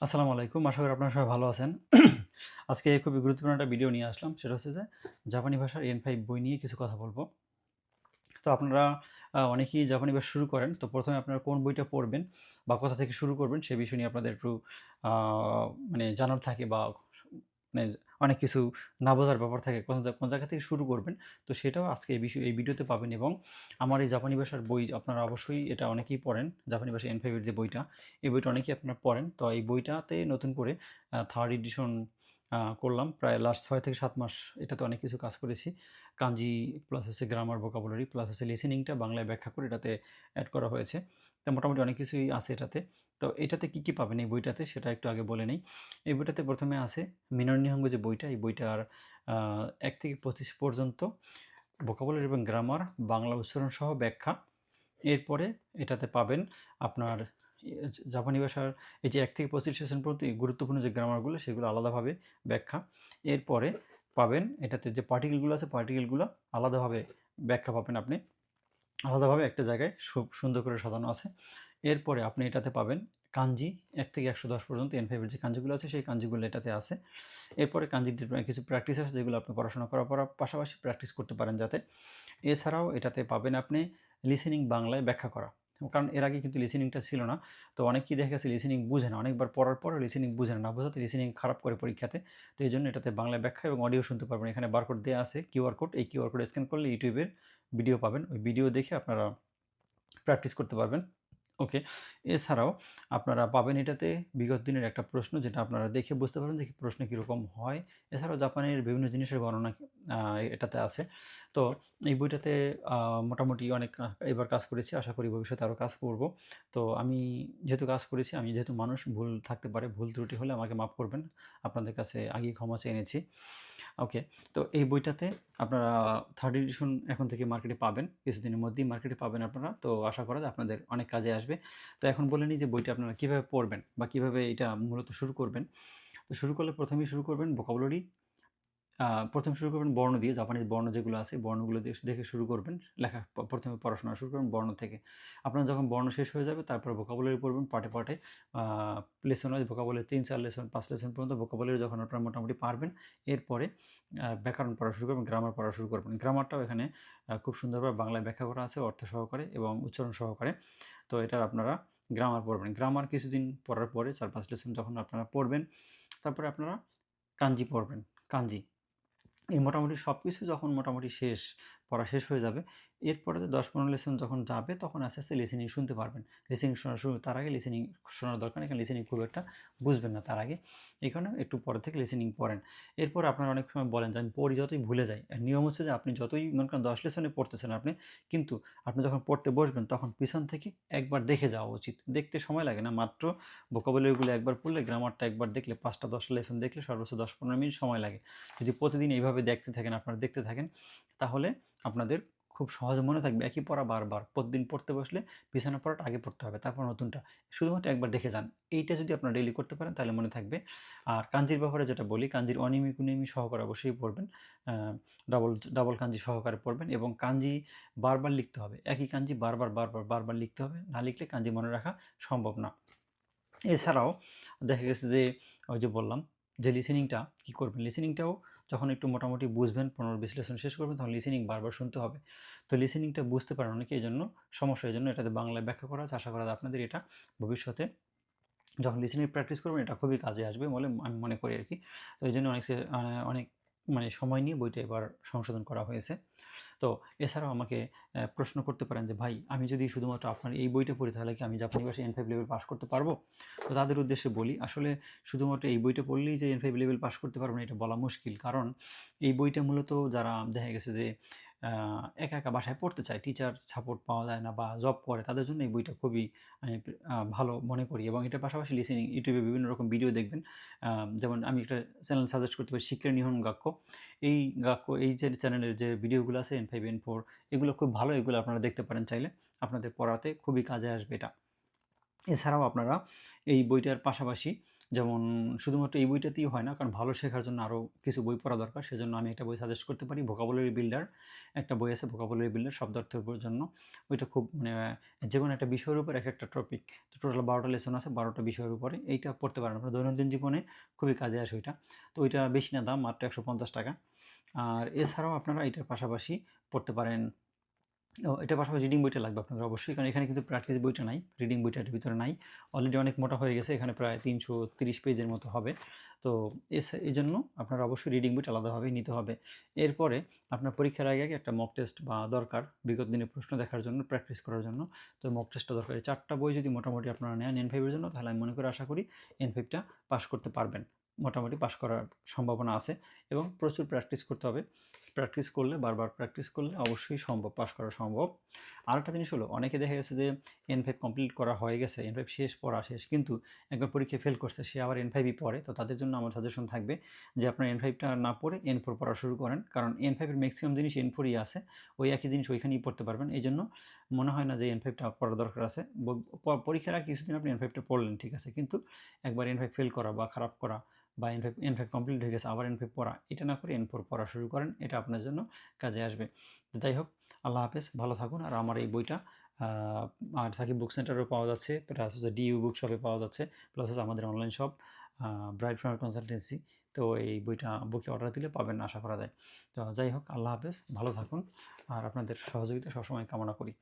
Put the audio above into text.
আসসালামু আলাইকুম। আশা করি আপনারা সবাই ভালো আছেন। আজকে খুবই গুরুত্বপূর্ণ একটা ভিডিও নিয়ে আসলাম। সেটা হচ্ছে যে, জাপানি ভাষার এন ফাইভ বই নিয়ে কিছু কথা বলব। তো আপনারা অনেকেই জাপানি ভাষা শুরু করেন। তো প্রথমে আপনারা কোন বইটা পড়বেন বা কোথা থেকে শুরু করবেন সে বিষয় নিয়ে আপনাদের একটু মানে জানার থাকে বা মানে অনেক কিছু না বোঝার ব্যাপার থাকে কোন জায়গা থেকে শুরু করবেন। তো সেটাও আজকে এই বিষয়, এই ভিডিওতে পাবেন এবং আমার এই জাপানি ভাষার বই আপনারা অবশ্যই এটা অনেকেই পড়েন, জাপানি ভাষা এন যে বইটা, এই বইটা অনেকেই আপনারা পড়েন। তো এই বইটাতে নতুন করে থার্ড এডিশন করলাম। প্রায় লাস্ট ছয় থেকে সাত মাস এটাতে অনেক কিছু কাজ করেছি। কাঞ্জি প্লাস হচ্ছে গ্রামার ভোকাবুলারি প্লাস হচ্ছে লিসেনিংটা বাংলায় ব্যাখ্যা করে এটাতে অ্যাড করা হয়েছে। তো মোটামুটি অনেক কিছুই আছে এটাতে। তো এটাতে কী কী পাবেন এই বইটাতে সেটা একটু আগে বলে নেই। এই বইটাতে প্রথমে আছে মিনর নিহঙ্গ যে বইটা, এই বইটার এক থেকে পঁচিশ পর্যন্ত ভোকাবুলারি এবং গ্রামার বাংলা উচ্চারণ সহ ব্যাখ্যা। এরপরে এটাতে পাবেন আপনার জাপানি ভাষার এই যে এক থেকে পঁচিশ সেশন পর্যন্ত গুরুত্বপূর্ণ যে গ্রামারগুলো সেগুলো আলাদাভাবে ব্যাখ্যা। এরপরে পাবেন এটাতে যে পার্টিকেলগুলো আছে পার্টিকেলগুলো আলাদাভাবে ব্যাখ্যা পাবেন আপনি। আলাদাভাবে একটা জায়গায় খুব সুন্দর করে সাজানো আছে। এরপরে আপনি এটাতে পাবেন কাঞ্জি, এক থেকে একশো দশ পর্যন্ত এন ফাইভের যে কাঞ্জিগুলো আছে, সেই কাঞ্জিগুলো এটাতে আছে। এরপরে কাঞ্জির কিছু প্র্যাকটিস আছে, যেগুলো আপনি পড়াশোনা করার পর পাশাপাশি প্র্যাকটিস করতে পারেন যাতে। এছাড়াও এটাতে পাবেন আপনি লিসেনিং বাংলায় ব্যাখ্যা করা। কারণ এর আগে কিন্তু লিসেনিংটা ছিল না। তো অনেকেই দেখা গেছে লিসেনিং বুঝে না। অনেকবার পড়ার পরও লিসেনিং বুঝে না। না বোঝাতে লিসেনিং খারাপ করে পরীক্ষাতে। তো এই জন্য এটাতে বাংলা ব্যাখ্যা এবং অডিও শুনতে পারবেন। এখানে বারকোড দেওয়া আছে কিউআর কোড এই কিউআর কোড স্ক্যান করলে ইউটিউবের ভিডিও পাবেন। ওই ভিডিও দেখে আপনারা প্র্যাকটিস করতে পারবেন। ওকে? এছাড়াও আপনারা পাবেন এটাতে বিগত দিনের একটা প্রশ্ন যেটা আপনারা দেখে বুঝতে পারবেন যে প্রশ্ন কীরকম হয়। এছাড়াও জাপানের বিভিন্ন জিনিসের আহ, এটাতে আছে। তো এই বইটাতে মোটামুটি অনেক এবার কাজ করেছি আশা করি ভবিষ্যতে আরও কাজ করব। তো আমি যেহেতু কাজ করেছি আমি যেহেতু মানুষ ভুল থাকতে পারে ভুল ত্রুটি হলে আমাকে মাফ করবেন। আপনাদের কাছে আগেই ক্ষমা চেয়ে এনেছি ওকে তো এই বইটাতে আপনারা থার্ড এডিশন এখন থেকে মার্কেটে পাবেন। কিছুদিনের মধ্যেই মার্কেটে পাবেন আপনারা। তো আশা করা যায় আপনাদের অনেক কাজে আসবে। তো এখন বলে নিই যে বইটা আপনারা কীভাবে পড়বেন বা কীভাবে এটা মূলত শুরু করবেন। তো শুরু করলে প্রথমেই শুরু করবেন ভোকাবুলারি প্রথম শুরু করবেন বর্ণ দিয়ে জাপানিজ বর্ণ যেগুলো আছে, বর্ণগুলো দেখে শুরু করবেন, লেখা প্রথমে পড়াশোনা শুরু করবেন বর্ণ থেকে। আপনার যখন বর্ণ শেষ হয়ে যাবে, তারপর ভোকাবুলারি পড়বেন পার্টে পার্টে লেসন ওয়াইজ ভোকাবুলারি তিন, চার লেসন পাঁচ লেসন পর্যন্ত ভোকাবুলারি যখন আপনারা মোটামুটি পারবেন, এরপরে ব্যাকরণ পড়া শুরু করবেন গ্রামার পড়া শুরু করবেন। গ্রামারটাও এখানে খুব সুন্দরভাবে বাংলায় ব্যাখ্যা করা আছে অর্থ সহকারে এবং উচ্চারণ সহকারে। তো এটা আপনারা গ্রামার পড়বেন। গ্রামার কিছুদিন পড়ার পরে চার পাঁচ লেসন যখন আপনারা পড়বেন, তারপরে আপনারা কাঞ্জি পড়বেন কাঞ্জি এই মোটামুটি সব কিছু যখন মোটামুটি শেষ পড়া শেষ হয়ে যাবে। এরপরে দশ পনেরো লেসন যখন যাবে, তখন আস্তে আস্তে লিসেনিং শুনতে পারবেন। লিসেনিং শোনা শুরু, তার আগে লিসেনিং শোনার দরকার কারণ লিসেনিং খুব একটা বুঝবেন না তার আগে। এখানে একটু পরে থেকে লিসেনিং পড়েন। এরপর আপনারা অনেক সময় বলেন যে, আমি পড়ি যতই ভুলে যাই। নিয়ম হচ্ছে যে, আপনি যতই মনে করেন দশ লেসনে পড়তেছেন আপনি, কিন্তু আপনি যখন পড়তে বসবেন, তখন পিছন থেকে একবার দেখে যাওয়া উচিত। দেখতে সময় লাগে না, মাত্র ভোকাবুলারিগুলো একবার পড়লে গ্রামারটা একবার দেখলে, পাঁচটা দশটা লেসন দেখলে সর্বোচ্চ দশ পনেরো মিনিট সময় লাগে। যদি প্রতিদিন এইভাবে দেখতে থাকেন, আপনারা দেখতে থাকেন, তাহলে আপনাদের খুব সহজে মনে থাকবে। একই পড়া বারবার। প্রতিদিন পড়তে বসলে পিছনে পড়াটা আগে পড়তে হবে। তারপর নতুনটা। শুধুমাত্র একবার দেখে যান। এইটা যদি আপনারা ডেইলি করতে পারেন, তাহলে মনে থাকবে। আর কাঞ্জির ব্যাপারে যেটা বলি, কাঞ্জির অনিয়মিক কুনিয়মি সহকারে অবশ্যই পড়বেন। ডাবল ডাবল কাঞ্জি সহকারে পড়বেন এবং কাঞ্জি বারবার লিখতে হবে। একই কাঞ্জি বারবার বারবার বারবার লিখতে হবে। না লিখলে কাঞ্জি মনে রাখা সম্ভব না। এছাড়াও দেখা গেছে যে, ওই যে বললাম যে লিসেনিংটা কী করবেন? লিসেনিংটাও যখন একটু মোটামুটি বুঝবেন, পনেরো বিশ্লেষণ শেষ করবেন, তখন লিসেনিং বারবার শুনতে হবে। তো লিসেনিংটা বুঝতে পারেন অনেকে, এই জন্য সমস্যা, এই জন্য এটাতে বাংলায় ব্যাখ্যা করা আছে। আশা করা আপনাদের এটা ভবিষ্যতে যখন লিসেনিং প্র্যাকটিস করবেন, এটা খুবই কাজে আসবে বলে আমি মনে করি আর কি। তো এই জন্য অনেক অনেক মানে সময় নিয়ে বইটা এবার সংশোধন করা হয়েছে। তো এছাড়াও আমাকে প্রশ্ন করতে পারেন যে, ভাই, আমি যদি শুধুমাত্র আপনার এই বইটা পড়ি, তাহলে কি আমি জাপানি ভাষায় এন ফাইভ লেভেল পাস করতে পারব? তো তাদের উদ্দেশ্যে বলি, আসলে শুধুমাত্র এই বইটা পড়লেই যে এন ফাইভ লেভেল পাস করতে না, এটা বলা মুশকিল। কারণ এই বইটা মূলত যারা, দেখা গেছে যে একা একা বাসায় পড়তে চায় টিচার সাপোর্ট পাওয়া যায় না বা জব করে, তাদের জন্য এই বইটা খুবই আমি ভালো মনে করি। এবং এটার পাশাপাশি লিসেনিং ইউটিউবে বিভিন্ন রকম ভিডিও দেখবেন। যেমন আমি একটা চ্যানেল সাজেস্ট করতে পারি শিক্ষা নিহন গাক্য এই গাক্য এই যে চ্যানেলের যে ভিডিওগুলো আছে এন ফাইভ এন ফোর এগুলো খুব ভালো, এগুলো আপনারা দেখতে পারেন চাইলে। আপনাদের পড়াতে খুবই কাজে আসবে এটা। এছাড়াও আপনারা এই বইটার পাশাপাশি যেমন শুধুমাত্র এই বইটাতেই হয় না, কারণ ভালো শেখার জন্য আরও কিছু বই পড়া দরকার, সেজন্য আমি একটা বই সাজেস্ট করতে পারি ভোকাবুলারি বিল্ডার একটা বই আছে ভোকাবুলারি বিল্ডার শব্দার্থের জন্য। ওইটা খুব মানে যে কোনো একটা বিষয়ের উপর এক একটা টপিক তো টোটাল বারোটা লেসন আছে, বারোটা বিষয়ের উপরে এইটা পড়তে পারেন আপনার। দৈনন্দিন জীবনে খুবই কাজে আসে ওইটা। তো ওইটা বেশি না, দাম মাত্র একশো পঞ্চাশ টাকা। আর এছাড়াও আপনারা এটার পাশাপাশি পড়তে পারেন ও, এটার পাশাপাশি রিডিং বইটা লাগবে আপনাদের অবশ্যই। কারণ এখানে কিন্তু প্র্যাকটিস বইটা নাই রিডিং বইটা এটার ভিতরে নাই। অলরেডি অনেক মোটা হয়ে গেছে, এখানে প্রায় তিনশো তিরিশ পেজের মতো হবে। তো এই জন্য আপনারা অবশ্যই রিডিং বইটা আলাদাভাবেই নিতে হবে। এরপরে আপনার পরীক্ষার আগে আগে একটা মক টেস্ট বা দরকার বিগত দিনে প্রশ্ন দেখার জন্য প্র্যাকটিস করার জন্য। তো মক টেস্টটা দরকার। এই চারটা বই যদি মোটামুটি আপনারা নেন এন ফাইভের জন্য, তাহলে আমি মনে করি আশা করি এন ফাইভটা পাস করতে পারবেন। মোটামুটি পাস করার সম্ভাবনা আছে এবং প্রচুর প্র্যাকটিস করতে হবে। প্র্যাকটিস করলে, বারবার প্র্যাকটিস করলে অবশ্যই সম্ভব পাস করা সম্ভব। আরেকটা জিনিস হলো, অনেকে দেখা গেছে যে এন ফাইভ কমপ্লিট করা হয়ে গেছে এন ফাইভ শেষ, পড়া শেষ, কিন্তু একবার পরীক্ষায় ফেল করছে, সে আবার এন ফাইভই পড়ে, তো তাদের জন্য আমার সাজেশন থাকবে যে আপনার এন ফাইভটা না পড়ে এন ফোর পড়া শুরু করেন, কারণ এন ফাইভের ম্যাক্সিমাম জিনিস এন ফোরই আছে, ওই একই জিনিস ওইখানেই পড়তে পারবেন। এই জন্য মনে হয় না যে এন ফাইভটা পড়ার দরকার আছে। পরীক্ষার আগে কিছুদিন আপনি এন ফাইভটা পড়লেন, ঠিক আছে, কিন্তু একবার এন ফাইভ ফেল করা বা খারাপ করা বা এন ফাইভ কমপ্লিট হয়ে গেছে, আবার এন ফাইভ পড়া। এটা না করে এন ফোর পড়া শুরু করেন, এটা আপনার জন্য কাজে আসবে। যাই হোক, আল্লাহ হাফেজ, ভালো থাকুন। আর আমার এই বইটা আর সাকিব বুক সেন্টারেও পাওয়া যাচ্ছে, প্লাস হচ্ছে ডিইউ বুক শপে পাওয়া যাচ্ছে, প্লাস হচ্ছে আমাদের online shop bright framer consultancy তো এই বইটা বুকে অর্ডার দিলে পাবেন, আশা করা যায়। তো যাই হোক, আল্লাহ হাফেজ, ভালো থাকুন। আর আপনাদের সহযোগিতা সবসময় কামনা করি।